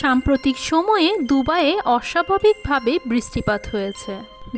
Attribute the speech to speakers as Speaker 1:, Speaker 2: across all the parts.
Speaker 1: সাম্প্রতিক সময়ে দুবাইয়ে অস্বাভাবিকভাবে বৃষ্টিপাত হয়েছে।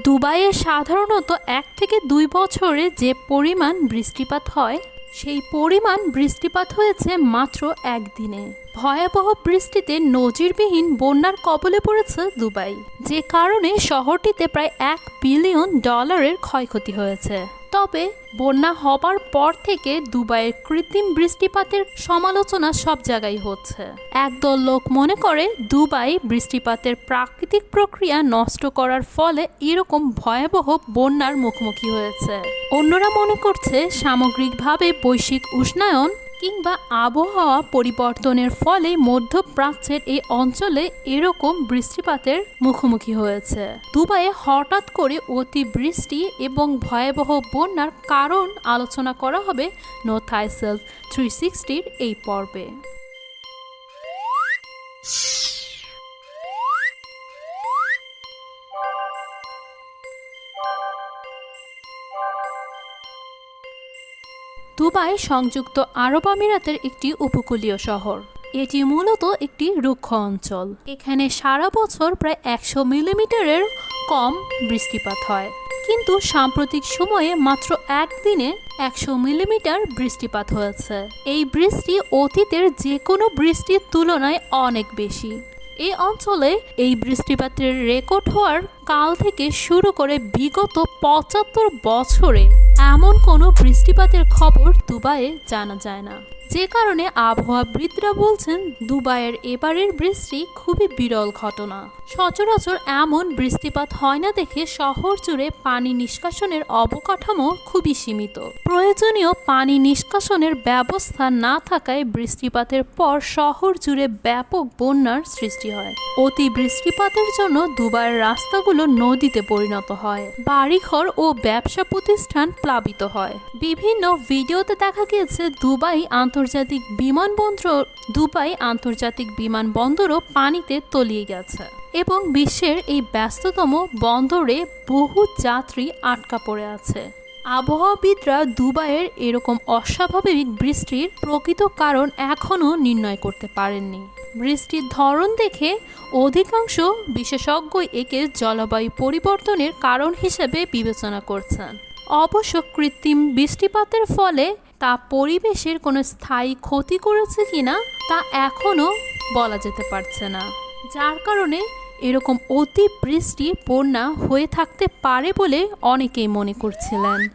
Speaker 1: দুবাইয়ে সাধারণত এক থেকে দুই বছরে যে পরিমাণ বৃষ্টিপাত হয়, সেই পরিমাণ বৃষ্টিপাত হয়েছে মাত্র একদিনে। ভয়াবহ বৃষ্টিতে নজিরবিহীন বন্যার কবলে পড়েছে দুবাই, যে কারণে শহরটিতে প্রায় এক বিলিয়ন ডলারের ক্ষয়ক্ষতি হয়েছে। তবে বন্যা হবার পর থেকে দুবাইয়ের কৃত্রিম বৃষ্টিপাতের সমালোচনা সব জায়গায় হচ্ছে। একদল লোক মনে করে দুবাই বৃষ্টিপাতের প্রাকৃতিক প্রক্রিয়া নষ্ট করার ফলে এরকম ভয়াবহ বন্যার মুখোমুখি হয়েছে। অন্যরা মনে করছে সামগ্রিকভাবে বৈশ্বিক উষ্ণায়ন কিংবা আবহাওয়া পরিবর্তনের ফলে মধ্যপ্রাচ্যের এই অঞ্চলে এরকম বৃষ্টিপাতের মুখোমুখি হয়েছে। দুবাইয়ে হঠাৎ করে অতিবৃষ্টি এবং ভয়াবহ বন্যার কারণ আলোচনা করা হবে নো থাইসেলফ থ্রি সিক্সটির এই পর্বে। দুবাই সংযুক্ত আরব আমিরাতের একটি উপকূলীয় শহর। এটি মূলত একটি রুক্ষ অঞ্চল। এখানে সারা বছর প্রায় একশো মিলিমিটারের কম বৃষ্টিপাত হয়। কিন্তু সাম্প্রতিক সময়ে মাত্র একদিনে একশো মিলিমিটার বৃষ্টিপাত হয়েছে। এই বৃষ্টি অতীতের যে কোনো বৃষ্টির তুলনায় অনেক বেশি। এই অঞ্চলে এই বৃষ্টিপাতের রেকর্ড হওয়ার কাল থেকে শুরু করে বিগত পঁচাত্তর বছরে এমন কোনো বৃষ্টিপাতের খবর দুবাইয়ে জানা যায় না। যে কারণে আবহাওয়াবিদরা বলছেন, দুবাইয়ের এবারের বৃষ্টি খুবই বিরল ঘটনা। সচরাচর এমন বৃষ্টিপাত হয় না দেখে শহর জুড়ে পানি নিষ্কাশনের অবকাঠামো খুবই সীমিত। প্রয়োজনীয় পানি নিষ্কাশনের ব্যবস্থা না থাকায় বৃষ্টিপাতের পর শহর জুড়ে ব্যাপক বন্যার সৃষ্টি হয়। অতি বৃষ্টিপাতের জন্য দুবাইয়ের রাস্তাগুলো নদীতে পরিণত হয়। বাড়িঘর ও ব্যবসা প্রতিষ্ঠান প্লাবিত হয়। বিভিন্ন ভিডিওতে দেখা গিয়েছে দুবাই আন্তর্জাতিক বিমানবন্দর, দুবাই আন্তর্জাতিক বিমানবন্দরও পানিতে তলিয়ে গেছে এবং বিশ্বের এই ব্যস্ততম বন্দরে বহু যাত্রী আটকা পড়ে আছে। আবহাওয়াবিদরা দুবাইয়ের এরকম অস্বাভাবিক বৃষ্টির প্রকৃত কারণ এখনও নির্ণয় করতে পারেননি। বৃষ্টির ধরন দেখে অধিকাংশ বিশেষজ্ঞই একে জলবায়ু পরিবর্তনের কারণ হিসেবে বিবেচনা করছেন। অবশ্য কৃত্রিম বৃষ্টিপাতের ফলে তা পরিবেশের কোনো স্থায়ী ক্ষতি করেছে কিনা তা এখনও বলা যেতে পারছে না। যার কারণে এরকম অতি বৃষ্টি বন্যা হয়ে থাকতে পারে বলে অনেকেই মনে করছিলেন।